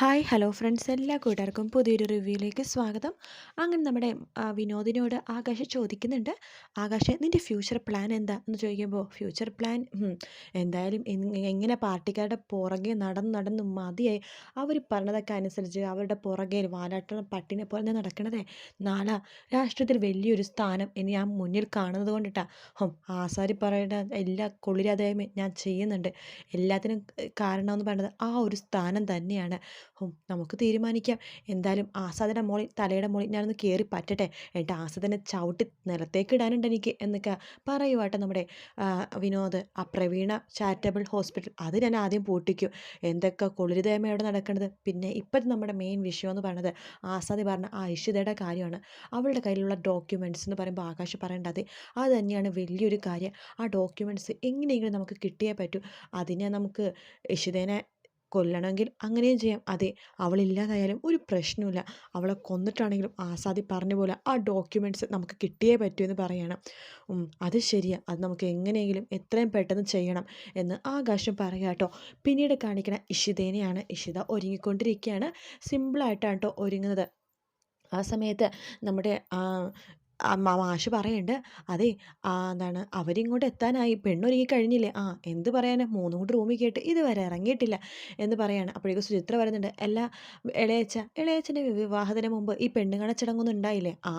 Hi hello friends. എല്ലാ കൂട്ടുകാർക്കും പുതിയൊരു റിവ്യൂയിലേക്ക് സ്വാഗതം. അങ്ങനെ നമ്മുടെ വിനോദിനോട് ആകാശ ചോദിക്കുന്നുണ്ട്. ആകാശ് നിന്റെ ഫ്യൂച്ചർ പ്ലാൻ എന്താ? എന്ന് ചോദിക്കുമ്പോൾ ഫ്യൂച്ചർ പ്ലാൻ? എന്തായാലും എങ്- എങ്ങനെ പാർട്ടിക്കാരുടെ പുറകെ നടന്ന് നടന്ന് മതിയായി? അവർ പറഞ്ഞതൊക്കെ അനുസരിച്ച് അവരുടെ പുറകെ വാലാട്ട പട്ടിനെ പോലെ നടക്കണതേ. നാളെ രാഷ്ട്രീയത്തിൽ വലിയൊരു സ്ഥാനം ഇനി ഞാൻ മുന്നിൽ കാണുന്നത് കൊണ്ടിട്ടാ. ഹും ആസാരി പറയുന്ന എല്ലാ കൊള്ളിരാതായ്മ ഞാൻ ചെയ്യുന്നുണ്ട്. എല്ലാത്തിനും കാരണമെന്ന് പറയുന്നത് ആ ഒരു സ്ഥാനം തന്നെയാണ്. ഹും നമുക്ക് തീരുമാനിക്കാം. എന്തായാലും ആസാദിന്റെ മോളിൽ തലയുടെ മോളിൽ ഞാനൊന്ന് കയറി പറ്റട്ടെ. എന്നിട്ട് ആസാദിനെ ചവിട്ടി നിലത്തേക്ക് ഇടാനുണ്ട് എനിക്ക് എന്നൊക്കെ പറയുവാട്ടെ നമ്മുടെ വിനോദ് ആ പ്രവീണ ചാരിറ്റബിൾ ഹോസ്പിറ്റൽ അത് ഞാൻ ആദ്യം പൂട്ടിക്കും. എന്തൊക്കെ കൊളിരുതേമ അവിടെ നടക്കുന്നത് പിന്നെ ഇപ്പം നമ്മുടെ മെയിൻ വിഷയം എന്ന് പറയുന്നത് ആസാദി പറഞ്ഞ ആ ഇഷിതയുടെ കാര്യമാണ്. അവളുടെ കയ്യിലുള്ള ഡോക്യുമെന്റ്സ് എന്ന് പറയുമ്പോൾ ആകാശ് പറയേണ്ടത് അത് തന്നെയാണ് വലിയൊരു കാര്യം. ആ ഡോക്യുമെന്റ്സ് എങ്ങനെയെങ്കിലും നമുക്ക് കിട്ടിയേ പറ്റൂ. അതിനെ നമുക്ക് ഇഷിതേനെ കൊല്ലണമെങ്കിൽ അങ്ങനെയും ചെയ്യാം. അതെ അവളില്ലാതായാലും ഒരു പ്രശ്നമില്ല അവളെ കൊന്നിട്ടാണെങ്കിലും ആസാദി പറഞ്ഞ പോലെ ആ ഡോക്യുമെന്റ്സ് നമുക്ക് കിട്ടിയേ പറ്റൂ എന്ന് പറയണം. അത് ശരിയാണ് അത് നമുക്ക് എങ്ങനെയെങ്കിലും എത്രയും പെട്ടെന്ന് ചെയ്യണം എന്ന് ആകാശം പറയുക കേട്ടോ. പിന്നീട് കാണിക്കുന്ന ഇഷിതേനെയാണ് ഇഷിത ഒരുങ്ങിക്കൊണ്ടിരിക്കുകയാണ്. സിമ്പിളായിട്ടാണ് കേട്ടോ ഒരുങ്ങുന്നത്. ആ സമയത്ത് നമ്മുടെ മാഷ് പറയുന്നുണ്ട് അതെ എന്താണ് അവരിങ്ങോട്ട് എത്താനായി പെണ്ണൊരുങ്ങി കഴിഞ്ഞില്ലേ? ആ എന്ത് പറയാനാ? മൂന്നും കൂടി റൂമിൽ കേട്ട് ഇതുവരെ ഇറങ്ങിയിട്ടില്ല എന്ന് പറയാണ്. അപ്പോഴേക്കും സുചിത്ര വരുന്നുണ്ട് എല്ലാ ഇളയച്ച ഇളയച്ചന്റെ വിവാഹത്തിന് മുമ്പ് ഈ പെണ്ണുങ്ങളെ ചടങ്ങൊന്നും ഉണ്ടായില്ലേ? ആ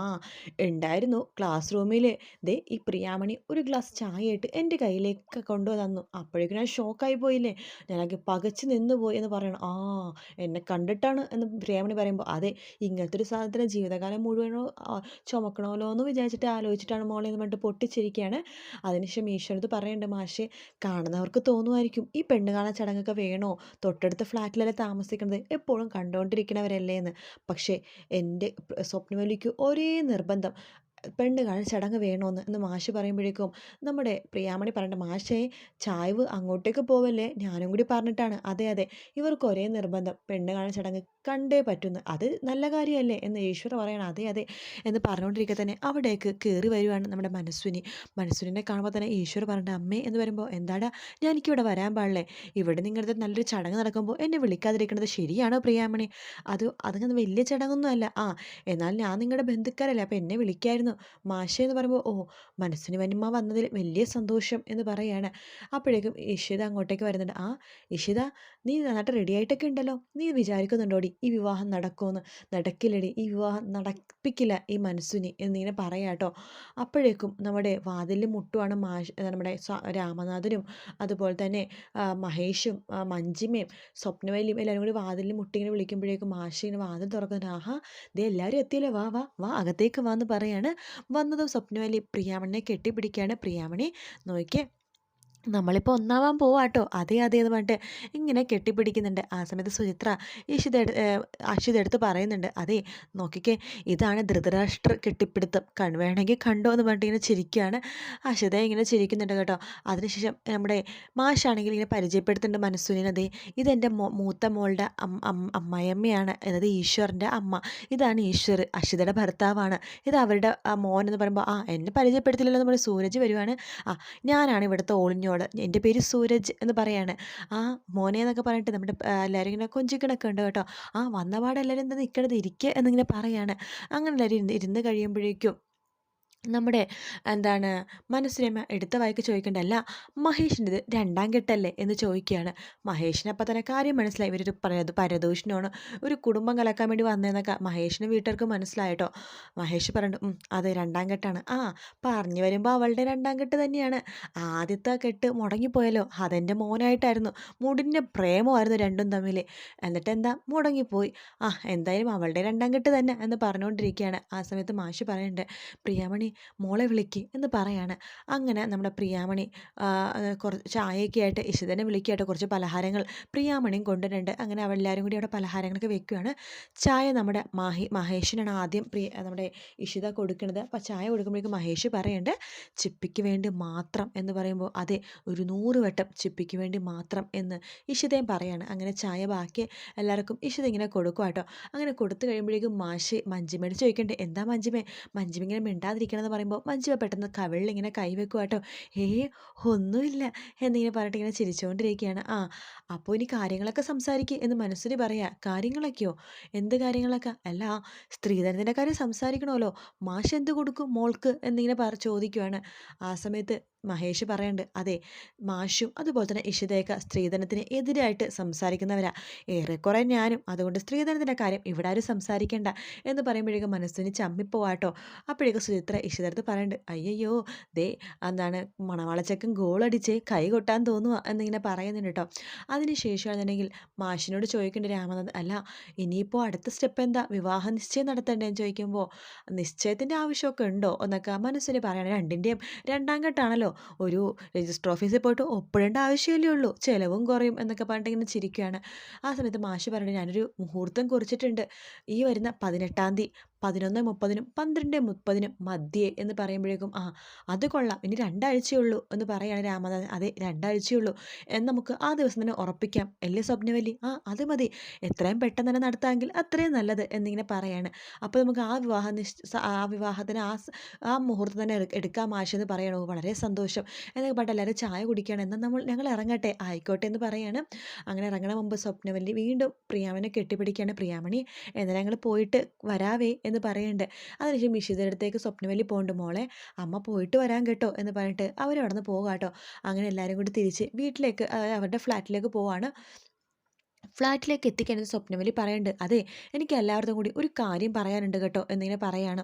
ഉണ്ടായിരുന്നു ക്ലാസ് റൂമിൽ ദേ ഈ പ്രിയാമണി ഒരു ഗ്ലാസ് ചായ ഇട്ട് എന്റെ കയ്യിലേക്ക് കൊണ്ടു തന്നു അപ്പോഴേക്കും ഞാൻ ഷോക്കായി പോയില്ലേ? ഞാനൊക്കെ പകച്ച് നിന്ന് പോയി എന്ന് പറയണം. ആ എന്നെ കണ്ടിട്ടാണ് എന്ന് പ്രിയാമണി പറയുമ്പോൾ അതെ ഇങ്ങനത്തെ ഒരു സാധനത്തിന് ജീവിതകാലം മുഴുവനോ ചുമക്കണമല്ലോ എന്ന് വിചാരിച്ചിട്ട് ആലോചിച്ചിട്ടാണ് മോളെ എന്ന് പറഞ്ഞിട്ട് പൊട്ടിച്ചിരിക്കുകയാണ് അതിനുശേഷം ഈശ്വരത് പറയുന്നുണ്ട് മാഷെ കാണുന്നവർക്ക് തോന്നുമായിരിക്കും. ഈ പെണ്ണ് കാണാൻ ചടങ്ങൊക്കെ വേണോ? തൊട്ടടുത്ത ഫ്ലാറ്റിലല്ലേ താമസിക്കുന്നത് എപ്പോഴും കണ്ടുകൊണ്ടിരിക്കണവരല്ലേ എന്ന് പക്ഷേ എന്റെ സ്വപ്നമലിക്ക് ഒരേ നിർബന്ധം. പെണ്ണ് കാണാൻ ചടങ്ങ് വേണമെന്ന് എന്ന് മാഷ് പറയുമ്പോഴേക്കും നമ്മുടെ പ്രിയാമണി പറഞ്ഞിട്ട് മാഷേ ചായ്വ് അങ്ങോട്ടേക്ക് പോവല്ലേ? ഞാനും കൂടി പറഞ്ഞിട്ടാണ്. അതെ അതെ. ഇവർക്ക് ഒരേ നിർബന്ധം. പെണ്ണ് കാണാൻ ചടങ്ങ് കണ്ടേ പറ്റുന്നു. അത് നല്ല കാര്യമല്ലേ എന്ന് ഈശ്വര പറയണം. അതെ അതെ എന്ന് പറഞ്ഞുകൊണ്ടിരിക്കുക തന്നെ അവിടേക്ക് കയറി വരുവാണ് നമ്മുടെ മനസ്വിനി. മനസ്വിനെ കാണുമ്പോൾ തന്നെ ഈശ്വർ പറഞ്ഞ അമ്മേ എന്ന് വരുമ്പോൾ എന്താടാ ഞാൻ എനിക്കിവിടെ വരാൻ പാടില്ലേ? ഇവിടെ നിങ്ങളുടെ നല്ലൊരു ചടങ്ങ് നടക്കുമ്പോൾ എന്നെ വിളിക്കാതിരിക്കുന്നത് ശരിയാണോ പ്രിയാമണി? അത് അതങ്ങനെ വലിയ ചടങ്ങൊന്നും അല്ല ആ എന്നാൽ ഞാൻ നിങ്ങളുടെ ബന്ധുക്കാരല്ലേ അപ്പോൾ എന്നെ വിളിക്കായിരുന്നു. മാഷേ എന്ന് പറയുമ്പോൾ ഓ മനസ്സിന് വനിമ വന്നതിൽ വലിയ സന്തോഷം എന്ന് പറയാണ്. അപ്പോഴേക്കും ഇഷിത അങ്ങോട്ടേക്ക് വരുന്നുണ്ട്. ആ ഇഷിത നീ നന്നായിട്ട് റെഡി ആയിട്ടൊക്കെ ഉണ്ടല്ലോ. നീ വിചാരിക്കുന്നുണ്ടോടി ഈ വിവാഹം നടക്കുമെന്ന്? നടക്കില്ലടി ഈ വിവാഹം നടപ്പിക്കില്ല ഈ മനസ്സിനി എന്നിങ്ങനെ പറയാട്ടോ അപ്പോഴേക്കും നമ്മുടെ വാതിലിൽ മുട്ടുവാണ് മാഷ് നമ്മുടെ രാമനാഥനും അതുപോലെ തന്നെ മഹേഷും മഞ്ജിമയും സ്വപ്നവല്ലിയും എല്ലാവരും കൂടി വാതിലിൽ മുട്ടിങ്ങനെ വിളിക്കുമ്പോഴേക്കും മാഷ് വാതിൽ തുറക്കുന്നുണ്ട്. ആഹാ ദേ എല്ലാവരും എത്തിയല്ലേ. വാ വാ വാ അകത്തേക്ക് വാ എന്ന് പറയാണ്. വന്നതും സ്വപ്നവേലി പ്രിയാമണിനെ കെട്ടിപ്പിടിക്കുകയാണ് പ്രിയാമണി. നോക്കിയേ നമ്മളിപ്പോൾ ഒന്നാവാൻ പോവാട്ടോ. അതെ അതെ എന്ന് പറഞ്ഞിട്ട് ഇങ്ങനെ കെട്ടിപ്പിടിക്കുന്നുണ്ട്. ആ സമയത്ത് സുചിത്ര ഇഷിത അക്ഷിത എടുത്ത് പറയുന്നുണ്ട്. അതെ നോക്കിക്കേ ഇതാണ് ധൃതരാഷ്ട്ര കെട്ടിപ്പിടുത്തം. കൺ വേണമെങ്കിൽ കണ്ടോ എന്ന് പറഞ്ഞിട്ട് ഇങ്ങനെ ചിരിക്കുകയാണ് അക്ഷിത ഇങ്ങനെ ചിരിക്കുന്നുണ്ട് കേട്ടോ. അതിനുശേഷം നമ്മുടെ മാഷാണെങ്കിൽ ഇങ്ങനെ പരിചയപ്പെടുത്തുന്നുണ്ട് മനസ്സുവിനെ. അതെ ഇതെന്റെ മൂത്ത മോളുടെ അമ്മ അമ്മയമ്മയാണ് അതായത് ഈശ്വറിന്റെ അമ്മ. ഇതാണ് ഈശ്വർ അക്ഷിതയുടെ ഭർത്താവാണ്. ഇത് അവരുടെ മോനെന്ന് എന്ന് പറയുമ്പോൾ ആ എന്നെ പരിചയപ്പെടുത്തില്ലല്ലോ എന്ന് സൂരജ് വരുവാണ്. ആ ഞാനാണ് ഇവിടുത്തെ ഓളിഞ്ഞോട് എന്റെ പേര് സൂരജ് എന്ന് പറയാണ്. ആ മോനെ എന്നൊക്കെ പറഞ്ഞിട്ട് നമ്മുടെ എല്ലാവരും ഇങ്ങനെ കൊഞ്ചിക്കണൊക്കെ ഉണ്ട് കേട്ടോ. ആ വന്ന എല്ലാവരും എന്താ നിൽക്കണത് ഇരിക്കുക എന്നിങ്ങനെ പറയാണ്. അങ്ങനെ എല്ലാവരും ഇരുന്ന് കഴിയുമ്പോഴേക്കും നമ്മുടെ എന്താണ് മനസ്സിനെ എടുത്ത വായിക്ക് ചോദിക്കേണ്ടല്ല മഹേഷിന്റെ ഇത് രണ്ടാം കെട്ടല്ലേ എന്ന് ചോദിക്കുകയാണ്. മഹേഷിന് അപ്പം തന്നെ കാര്യം മനസ്സിലായി. ഇവരൊരു പരദ പരദൂഷണമാണ്. ഒരു കുടുംബം കലക്കാൻ വേണ്ടി വന്നതെന്നൊക്കെ മഹേഷിന് വീട്ടുകാർക്ക് മനസ്സിലായിട്ടോ മഹേഷ് പറഞ്ഞു അതെ രണ്ടാം കെട്ടാണ് ആ പറഞ്ഞു വരുമ്പോൾ അവളുടെ രണ്ടാം കെട്ട് തന്നെയാണ്. ആദ്യത്തെ കെട്ട് മുടങ്ങിപ്പോയല്ലോ. അതെന്റെ മോനായിട്ടായിരുന്നു. മുടിന്റെ പ്രേമമായിരുന്നു രണ്ടും തമ്മിൽ. എന്നിട്ട് എന്താ മുടങ്ങിപ്പോയി. ആ എന്തായാലും അവളുടെ രണ്ടാം കെട്ട് തന്നെ എന്ന് പറഞ്ഞുകൊണ്ടിരിക്കുകയാണ്. ആ സമയത്ത് മാഷി പറയുന്നുണ്ട് പ്രിയാമണി മോളെ വിളിക്ക് എന്ന് പറയാണ്. അങ്ങനെ നമ്മുടെ പ്രിയാമണി കുറച്ച് ചായയൊക്കെ ആയിട്ട് ഇഷിതനെ വിളിക്കായിട്ട് കുറച്ച് പലഹാരങ്ങൾ പ്രിയാമണിയും കൊണ്ടുവരുന്നുണ്ട്. അങ്ങനെ അവരെല്ലാവരും കൂടി അവിടെ പലഹാരങ്ങളൊക്കെ വെക്കുകയാണ് ചായ നമ്മുടെ മാഹി മഹേഷിനാണ് ആദ്യം പ്രിയ നമ്മുടെ ഇഷിത കൊടുക്കുന്നത്. അപ്പോൾ ചായ കൊടുക്കുമ്പോഴേക്കും മഹേഷ് പറയുന്നുണ്ട് ചിപ്പിക്ക് വേണ്ടി മാത്രം എന്ന് പറയുമ്പോൾ അതെ ഒരു നൂറ് വട്ടം ചിപ്പിക്ക് വേണ്ടി മാത്രം എന്ന് ഇഷിതയും പറയാണ്. അങ്ങനെ ചായ ബാക്കി എല്ലാവർക്കും ഇഷിത ഇങ്ങനെ കൊടുക്കുക കേട്ടോ അങ്ങനെ കൊടുത്തു കഴിയുമ്പോഴേക്കും മാഷ് മഞ്ജിമയോട് ചോദിക്കണ്ടേ എന്താ മഞ്ജിമേ? മഞ്ജിമ ഇങ്ങനെ മിണ്ടാതിരിക്കണം സംസാരിക്കണമെന്ന് പറയുമ്പോൾ മഞ്ജുവ പെട്ടെന്ന് കവിളിൽ ഇങ്ങനെ കൈവെക്കുക കേട്ടോ ഏ ഒന്നുമില്ല എന്നിങ്ങനെ പറഞ്ഞിട്ട് ഇങ്ങനെ ചിരിച്ചുകൊണ്ടിരിക്കുകയാണ് ആ അപ്പോൾ ഇനി കാര്യങ്ങളൊക്കെ സംസാരിക്കുക എന്ന് മനസ്സിന് പറയാ. കാര്യങ്ങളൊക്കെയോ? എന്ത് കാര്യങ്ങളൊക്കെ? അല്ല സ്ത്രീധനത്തിന്റെ കാര്യം സംസാരിക്കണമല്ലോ. മാഷ് എന്ത് കൊടുക്കും മോൾക്ക്? എന്നിങ്ങനെ പറ ചോദിക്കുവാണ്. ആ സമയത്ത് മഹേഷ് പറയുന്നുണ്ട് അതെ മാഷും അതുപോലെ തന്നെ ഇഷിതയൊക്കെ സ്ത്രീധനത്തിന് എതിരായിട്ട് സംസാരിക്കുന്നവരാ. ഏറെക്കുറെ ഞാനും. അതുകൊണ്ട് സ്ത്രീധനത്തിന്റെ കാര്യം ഇവിടെ ആരും സംസാരിക്കേണ്ട. എന്ന് പറയുമ്പോഴേക്കും മനസ്സിന് ചമ്മിപ്പോവാട്ടോ അപ്പോഴേക്കും സുചിത്ര ഇഷിതടുത്ത് പറയുന്നുണ്ട് അയ്യയ്യോ ദേ എന്താണ് മണവാളച്ചക്കൻ ഗോളടിച്ച് കൈ കൊട്ടാൻ തോന്നുക എന്നിങ്ങനെ പറയുന്നുണ്ട് കേട്ടോ അതിന് ശേഷമാണെന്നുണ്ടെങ്കിൽ മാഷിനോട് ചോദിക്കേണ്ട രാമനാഥൻ അല്ല ഇനിയിപ്പോൾ അടുത്ത സ്റ്റെപ്പ് എന്താ? വിവാഹ നിശ്ചയം നടത്തേണ്ടതെന്ന് ചോദിക്കുമ്പോൾ നിശ്ചയത്തിന്റെ ആവശ്യമൊക്കെ ഉണ്ടോ? എന്നൊക്കെ മനസ്സിന് പറയണം രണ്ടിന്റെയും രണ്ടാം ഘട്ടമാണല്ലോ. ഒരു രജിസ്റ്റർ ഓഫീസിൽ പോയിട്ട് ഒപ്പിടേണ്ട ആവശ്യമല്ലേ ഉള്ളൂ ചിലവും കുറയും എന്നൊക്കെ പറഞ്ഞിട്ട് ഇങ്ങനെ ചിരിക്കുകയാണ് ആ സമയത്ത് മാഷ് പറഞ്ഞു ഞാനൊരു മുഹൂർത്തം കുറിച്ചിട്ടുണ്ട്. ഈ വരുന്ന പതിനെട്ടാം തീയതി പതിനൊന്ന് മുപ്പതിനും പന്ത്രണ്ട് മുപ്പതിനും മധ്യേ എന്ന് പറയുമ്പോഴേക്കും ആ അത് കൊള്ളാം. ഇനി രണ്ടാഴ്ചയുള്ളൂ എന്ന് പറയുകയാണ് രാമനാഥൻ. അതെ രണ്ടാഴ്ചയുള്ളൂ എന്ന് നമുക്ക് ആ ദിവസം തന്നെ ഉറപ്പിക്കാം. അല്ലേ സ്വപ്നവല്ലി? ആ അത് മതി. എത്രയും പെട്ടെന്ന് തന്നെ നടത്താമെങ്കിൽ അത്രയും നല്ലത് എന്നിങ്ങനെ പറയാണ്. അപ്പോൾ നമുക്ക് ആ വിവാഹ നിശ്ച ആ വിവാഹത്തിന് ആ ആ മുഹൂർത്തം തന്നെ എടുക്കാം മാഷെന്ന് പറയണോ. വളരെ സന്തോഷം. എന്നൊക്കെ പറഞ്ഞിട്ട് എല്ലാവരും ചായ കുടിക്കുകയാണ്. എന്നാൽ നമ്മൾ ഞങ്ങൾ ഇറങ്ങട്ടെ ആയിക്കോട്ടെ എന്ന് പറയാണ്. അങ്ങനെ ഇറങ്ങണ മുമ്പ് സ്വപ്നവല്ലി വീണ്ടും പ്രിയാമനെ കെട്ടിപ്പിടിക്കുകയാണ്. പ്രിയാമണി എന്നാൽ ഞങ്ങൾ പോയിട്ട് വരാവേ എന്ന് പറയുന്നുണ്ട് അതിനുശേഷം ഇഷിതയുടെ അടുത്തേക്ക് സ്വപ്നവലി പോകണ്ട് മോളെ അമ്മ പോയിട്ട് വരാൻ കേട്ടോ എന്ന് പറഞ്ഞിട്ട് അവരവിടെ നിന്ന് പോകാം കേട്ടോ അങ്ങനെ എല്ലാവരും കൂടി തിരിച്ച് വീട്ടിലേക്ക് അവരുടെ ഫ്ലാറ്റിലേക്ക് പോവാണ്. ഫ്ലാറ്റിലേക്ക് എത്തിക്കേണ്ടത് സ്വപ്നവലി പറയുന്നുണ്ട് അതെ എനിക്ക് എല്ലാവർക്കും കൂടി ഒരു കാര്യം പറയാനുണ്ട് കേട്ടോ എന്നിങ്ങനെ പറയാണ്.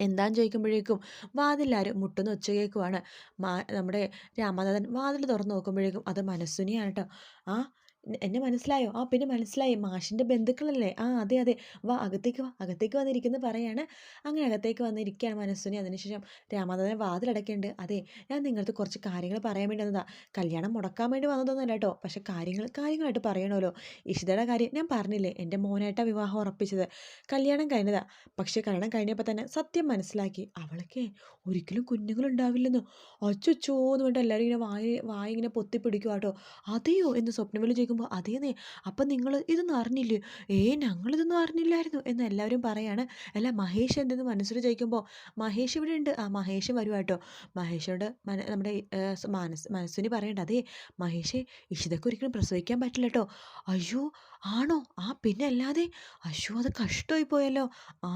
എന്താന്ന് ചോദിക്കുമ്പോഴേക്കും വാതിലാരും മുട്ടുന്ന ഒച്ച കേൾക്കുവാണ്. മാ നമ്മുടെ രാമനാഥൻ വാതിൽ തുറന്ന് നോക്കുമ്പോഴേക്കും അത് മനസ്സുനിയാണ് കേട്ടോ ആ എന്നെ മനസ്സിലായോ? ആ പിന്നെ മനസ്സിലായി. മാഷിന്റെ ബന്ധുക്കളല്ലേ? ആ അതെ അതെ. വാ അകത്തേക്ക് വാ. അകത്തേക്ക് വന്നിരിക്കുന്നു പറയാണ്. അങ്ങനെ അകത്തേക്ക് വന്നിരിക്കുകയാണ് മനസ്സിനെ. അതിനുശേഷം രാമനാഥൻ വാതിലടക്കേണ്ട അതെ ഞാൻ നിങ്ങൾക്ക് കുറച്ച് കാര്യങ്ങൾ പറയാൻ വേണ്ടി വന്നതാ. കല്യാണം മുടക്കാൻ വേണ്ടി വന്നതൊന്നുമല്ല കേട്ടോ പക്ഷേ കാര്യങ്ങൾ കാര്യങ്ങളായിട്ട് പറയണമല്ലോ. ഇഷിതയുടെ കാര്യം ഞാൻ പറഞ്ഞില്ലേ? എന്റെ മോനായിട്ടാണ് വിവാഹം ഉറപ്പിച്ചത്. കല്യാണം കഴിഞ്ഞതാ. പക്ഷേ കല്യാണം കഴിഞ്ഞപ്പോൾ തന്നെ സത്യം മനസ്സിലാക്കി. അവളൊക്കെ ഒരിക്കലും കുഞ്ഞുങ്ങളുണ്ടാവില്ലെന്നോ? അച്ചോ എന്ന് പറഞ്ഞിട്ട് എല്ലാവരും ഇങ്ങനെ വായി വായി ഇങ്ങനെ പൊത്തിപ്പിടിക്കുക കേട്ടോ അതെയോ? എന്ന് സ്വപ്നവലി ചോദിക്കുമ്പോൾ അതേന്നേ അപ്പം നിങ്ങൾ ഇതൊന്നും അറിഞ്ഞില്ലേ? ഏ ഞങ്ങളിതൊന്നും അറിഞ്ഞില്ലായിരുന്നു. എന്ന് എല്ലാവരും പറയാണ്. അല്ല മഹേഷ് എന്തെന്ന് മനസ്സിൽ ചോദിക്കുമ്പോൾ മഹേഷ് ഇവിടെ ഉണ്ട് ആ മഹേഷ് വരും കേട്ടോ മഹേഷോട് നമ്മുടെ മനസ്സ് മനസ്സിന് പറയണ്ട. അതേ മഹേഷേ ഇഷിതക്ക് ഒരിക്കലും പ്രസവിക്കാൻ പറ്റില്ല കേട്ടോ അയ്യോ ആണോ? ആ പിന്നെ അല്ലാതെ? അശു അത് കഷ്ടമായി പോയല്ലോ. ആ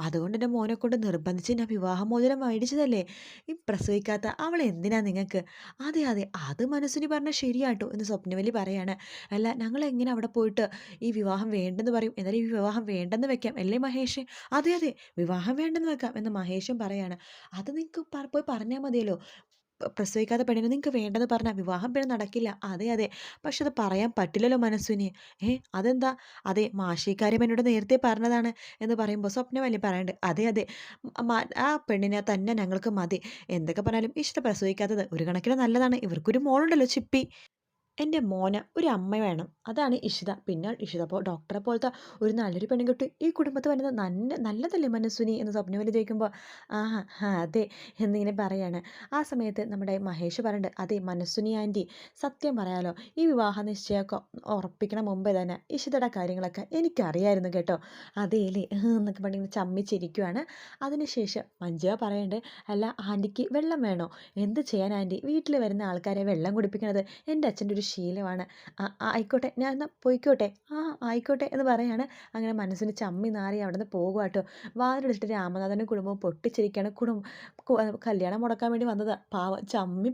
അതുകൊണ്ട് എന്റെ മോനെ കൊണ്ട് നിർബന്ധിച്ച് ഞാൻ വിവാഹമോചനം മേടിച്ചതല്ലേ? ഈ പ്രസവിക്കാത്ത അവൾ എന്തിനാ നിങ്ങൾക്ക്? അതെ അതെ അത് മനസ്സിന് പറഞ്ഞാൽ ശരിയാട്ടോ എന്ന് സ്വപ്നവലി പറയാണ്. അല്ല ഞങ്ങൾ എങ്ങനെ അവിടെ പോയിട്ട് ഈ വിവാഹം വേണ്ടെന്ന് പറയും? എന്നാലും ഈ വിവാഹം വേണ്ടെന്ന് വെക്കാം അല്ലേ മഹേഷ്? അതെ അതെ വിവാഹം വേണ്ടെന്ന് വെക്കാം എന്ന് മഹേഷും പറയാണ്. അത് നിങ്ങൾക്ക് പോയി പറഞ്ഞാൽ മതിയല്ലോ. പ്രസവിക്കാത്ത പെണ്ണിനെ നിങ്ങൾക്ക് വേണ്ടെന്ന് പറഞ്ഞാൽ വിവാഹം പിന്നെ നടക്കില്ല. അതെ അതെ. പക്ഷെ അത് പറയാൻ പറ്റില്ലല്ലോ മനസ്സിന്. ഏ അതെന്താ? അതെ മാഷിക്കാര്യം എന്നോട് നേരത്തെ പറഞ്ഞതാണ് എന്ന് പറയുമ്പോൾ സ്വപ്നമല്ലേ പറയണ്ട്. അതെ അതെ. ആ പെണ്ണിനെ തന്നെ ഞങ്ങൾക്ക് മതി. എന്തൊക്കെ പറഞ്ഞാലും ഇഷ്ടം പ്രസവിക്കാത്തത് ഒരു കണക്കിന് നല്ലതാണ്. ഇവർക്കൊരു മോളുണ്ടല്ലോ ചിപ്പി. എന്റെ മോന് ഒരു അമ്മ വേണം. അതാണ് ഇഷിത. പിന്നെ ഇഷിത. അപ്പോൾ ഡോക്ടറെ പോലത്തെ ഒരു നല്ലൊരു പെൺകുട്ടി ഈ കുടുംബത്ത് വരുന്നത് നല്ല നല്ലതല്ലേ മനസ്സുനി എന്ന് സ്വപ്നം വലിയ ചോദിക്കുമ്പോൾ ആ അതെ എന്നിങ്ങനെ പറയാണ്. ആ സമയത്ത് നമ്മുടെ മഹേഷ് പറയുന്നുണ്ട് അതെ മനസ്സുനി ആന്റി സത്യം പറയാലോ ഈ വിവാഹ നിശ്ചയമൊക്കെ ഉറപ്പിക്കണ മുമ്പേ തന്നെ ഇഷിതയുടെ കാര്യങ്ങളൊക്കെ എനിക്കറിയായിരുന്നു കേട്ടോ. അതെ അല്ലേ എന്നൊക്കെ പറഞ്ഞിങ്ങനെ ചമ്മിച്ചിരിക്കുവാണ്. അതിനുശേഷം മഞ്ജുവ പറയുന്നുണ്ട് അല്ല ആന്റിക്ക് വെള്ളം വേണോ? എന്ത് ചെയ്യാൻ ആന്റി വീട്ടിൽ വരുന്ന ആൾക്കാരെ വെള്ളം കുടിപ്പിക്കണത് എന്റെ അച്ഛന്റെ ഒരു ശീലമാണ്. ആയിക്കോട്ടെ ഞാൻ എന്നാൽ പോയിക്കോട്ടെ. ആ ആയിക്കോട്ടെ എന്ന് പറയാണ്. അങ്ങനെ മനസ്സിന് ചമ്മി നാറി അവിടെ നിന്ന് പോകുക കേട്ടോ വാതിലെടുത്തിട്ട് രാമനാഥന്റെ കുടുംബം പൊട്ടിച്ചിരിക്കുകയാണ് കുടുംബം കല്യാണം മുടക്കാൻ വേണ്ടി വന്നത്. പാവം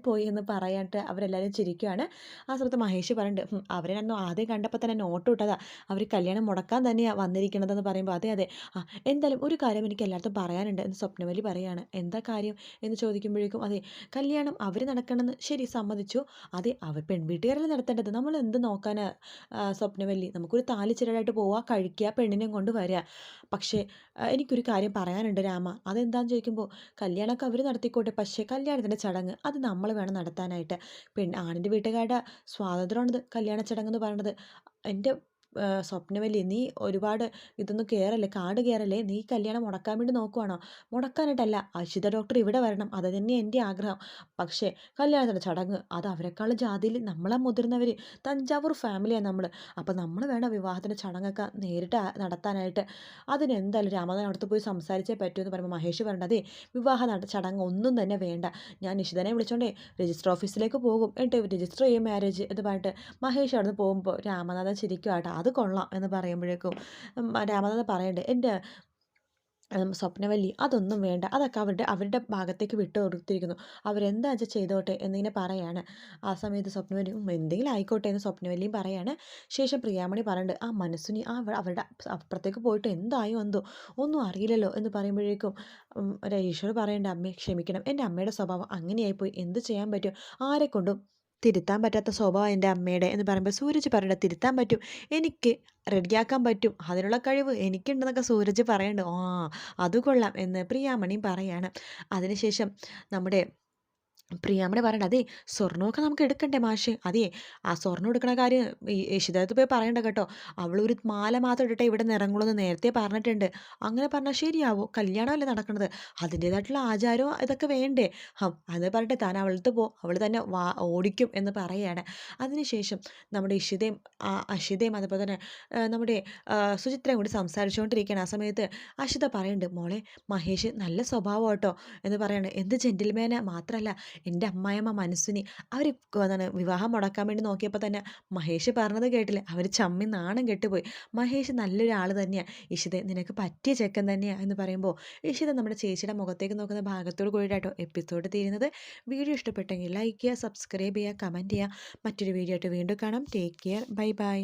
പോയി എന്ന് പറയാനായിട്ട് അവരെല്ലാവരും ചിരിക്കുകയാണ് ആ സമയത്ത് മഹേഷ് പറയുന്നുണ്ട് അവരെ ഞാൻ ആദ്യം കണ്ടപ്പോൾ തന്നെ നോട്ട് വിട്ടതാ അവർ കല്യാണം മുടക്കാൻ തന്നെയാണ് വന്നിരിക്കണതെന്ന് പറയുമ്പോൾ അതെ അതെ. ആ എന്തായാലും ഒരു കാര്യം എനിക്ക് എല്ലായിടത്തും പറയാനുണ്ട് എന്ന് സ്വപ്നവലി പറയാണ്. എന്താ കാര്യം? എന്ന് ചോദിക്കുമ്പോഴേക്കും അതെ കല്യാണം അവർ നടക്കണമെന്ന് ശരി സമ്മതിച്ചു. അതെ അവർ പെൺവീട്ടുകാർ വീട്ടുകാരല്ലേ നടത്തേണ്ടത് നമ്മൾ എന്ത് നോക്കാനാ സ്വപ്നവല്ലി? നമുക്കൊരു താലി ചിരടായിട്ട് പോവുക കഴിക്കുക പെണ്ണിനെയും കൊണ്ട് വരിക പക്ഷേ എനിക്കൊരു കാര്യം പറയാനുണ്ട് രാമ. അതെന്താണെന്ന് ചോദിക്കുമ്പോൾ കല്യാണമൊക്കെ അവർ നടത്തിക്കോട്ടെ. പക്ഷേ കല്യാണത്തിന്റെ ചടങ്ങ് അത് നമ്മൾ വേണം നടത്താനായിട്ട്. പെൺ ആണിന്റെ വീട്ടുകാരുടെ സ്വാതന്ത്ര്യമാണിത് കല്യാണ ചടങ്ങ് എന്ന് പറയുന്നത് എന്റെ സ്വപ്നവല്ലി? നീ ഒരുപാട് ഇതൊന്നും കയറല്ലേ കാട് കയറല്ലേ നീ കല്യാണം മുടക്കാൻ വേണ്ടി നോക്കുവാണോ? മുടക്കാനായിട്ടല്ല. അശിത ഡോക്ടർ ഇവിടെ വരണം. അത് തന്നെ എന്റെ ആഗ്രഹം. പക്ഷേ കല്യാണത്തിന്റെ ചടങ്ങ് അത് അവരെക്കാളും ജാതിയിൽ നമ്മളെ മുതിർന്നവർ തഞ്ചാവൂർ ഫാമിലിയാണ് നമ്മൾ അപ്പോൾ നമ്മൾ വേണം വിവാഹത്തിന്റെ ചടങ്ങൊക്കെ നേരിട്ട് നടത്താനായിട്ട്. അതിനെന്തായാലും രാമദാൻ അടുത്ത് പോയി സംസാരിച്ചേ പറ്റൂ എന്ന് പറയുമ്പോൾ മഹേഷ് പറയണ്ട അതെ വിവാഹ ചടങ്ങ് ഒന്നും തന്നെ വേണ്ട. ഞാൻ നിഷിതനെ വിളിച്ചോണ്ടേ രജിസ്റ്റർ ഓഫീസിലേക്ക് പോകും. എന്നിട്ട് രജിസ്റ്റർ ചെയ്യും മാരേജ് എന്ന് പറഞ്ഞിട്ട് മഹേഷ് അവിടെ നിന്ന് പോകുമ്പോൾ രാമനാഥൻ ചിരിക്കും ആട്ടോ അത് കൊള്ളാം എന്ന് പറയുമ്പോഴേക്കും രാമനാഥൻ പറയണ്ടേ എന്റെ സ്വപ്നവല്ലി അതൊന്നും വേണ്ട. അതൊക്കെ അവരുടെ അവരുടെ ഭാഗത്തേക്ക് വിട്ടു കൊടുത്തിരിക്കുന്നു. അവരെന്താ വെച്ചാൽ ചെയ്തോട്ടെ? എന്നിങ്ങനെ പറയാണ്. ആ സമയത്ത് സ്വപ്നവല്ലി എന്തെങ്കിലും ആയിക്കോട്ടെ എന്ന് സ്വപ്നവല്ലിയും പറയാണ്. ശേഷം പ്രിയാമണി പറയുന്നുണ്ട് ആ മനസ്സിനി ആ അവരുടെ അപ്പുറത്തേക്ക് പോയിട്ട് എന്തായോ എന്തോ ഒന്നും അറിയില്ലല്ലോ എന്ന് പറയുമ്പോഴേക്കും ഈശ്വർ പറയേണ്ട അമ്മയെ ക്ഷമിക്കണം. എന്റെ അമ്മയുടെ സ്വഭാവം അങ്ങനെയായിപ്പോയി. എന്ത് ചെയ്യാൻ പറ്റും? ആരെ കൊണ്ടും തിരുത്താൻ പറ്റാത്ത സ്വഭാവം എന്റെ അമ്മയുടെ എന്ന് പറയുമ്പോൾ സൂരജ് പറയണ്ട തിരുത്താൻ പറ്റും. എനിക്ക് റെഡിയാക്കാൻ പറ്റും. അതിനുള്ള കഴിവ് എനിക്കുണ്ടെന്നൊക്കെ സൂരജ് പറയണ്ട്. ആ അത് കൊള്ളാം എന്ന് പ്രിയാമണി പറയാണ്. അതിനുശേഷം നമ്മുടെ പ്രിയാമ്മടെ പറയണ്ട അതെ സ്വർണമൊക്കെ നമുക്ക് എടുക്കണ്ടേ മാഷ്? അതെ ആ സ്വർണം എടുക്കണ കാര്യം യശിതാത്ത് പോയി പറയണ്ട കേട്ടോ. അവളൊരു മാല മാത്രം ഇട്ടിട്ട് ഇവിടെ നിറങ്ങളുമെന്ന് നേരത്തെ പറഞ്ഞിട്ടുണ്ട്. അങ്ങനെ പറഞ്ഞാൽ ശരിയാവോ? കല്യാണമല്ലേ നടക്കുന്നത് അതിന്റേതായിട്ടുള്ള ആചാരവും ഇതൊക്കെ വേണ്ടേ? ഹം അത് പറഞ്ഞിട്ട് താൻ അവളത്ത് പോ. അവൾ തന്നെ വാ ഓടിക്കും എന്ന് പറയുകയാണ്. അതിനുശേഷം നമ്മുടെ ഇഷിതയും അഷിതയും അതുപോലെ തന്നെ നമ്മുടെ സുചിത്രയും കൂടി സംസാരിച്ചുകൊണ്ടിരിക്കുകയാണ്. ആ സമയത്ത് അഷിത പറയുന്നുണ്ട് മോളെ മഹേഷ് നല്ല സ്വഭാവം കേട്ടോ എന്ന് പറയുന്നത് എന്ത് ജെന്റിൽമേനെ മാത്രമല്ല എന്റെ അമ്മായിയമ്മ മനസ്സിനി അവർ എന്താണ് വിവാഹം മുടക്കാൻ വേണ്ടി നോക്കിയപ്പോൾ തന്നെ മഹേഷ് പറഞ്ഞത് കേട്ടില്ല? അവർ ചമ്മി നാണം കെട്ടുപോയി. മഹേഷ് നല്ലൊരാൾ തന്നെയാണ് ഇഷിത നിനക്ക് പറ്റിയ ചെക്കൻ തന്നെയാണ് എന്ന് പറയുമ്പോൾ ഇഷിത നമ്മുടെ ചേച്ചിയുടെ മുഖത്തേക്ക് നോക്കുന്ന ഭാഗത്തോട് കൂടിയിട്ടോ എപ്പിസോഡ് തീരുന്നത്. വീഡിയോ ഇഷ്ടപ്പെട്ടെങ്കിൽ ലൈക്ക് ചെയ്യുക സബ്സ്ക്രൈബ് ചെയ്യുക കമന്റ് ചെയ്യുക. മറ്റൊരു വീഡിയോ ആയിട്ട് വീണ്ടും കാണാം. Take care. Bye bye.